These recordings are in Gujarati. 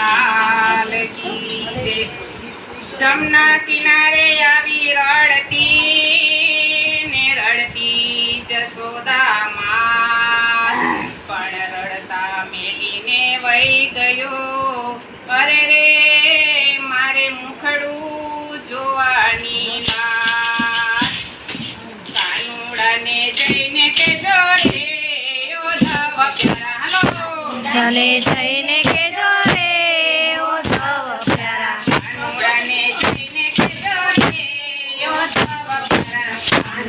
લાલ જમના કિનારે આવી રડતી ને રડતી જસોદા માં પણ રડતા મેલીને વહી ગયો. અરે રે, મારે મુખડું જોવાની કાનુડાને જઈને કે જોઈ ચાલે જઈને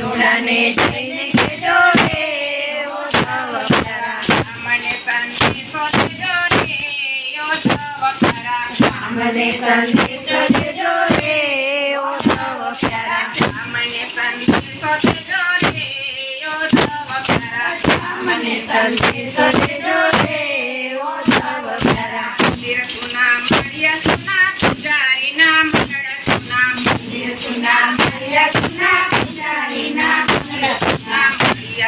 દુલાને જઈને કેજો રે ઓ સવકરા મને શાંતિ સુના મળ્યા સુના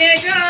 Dejo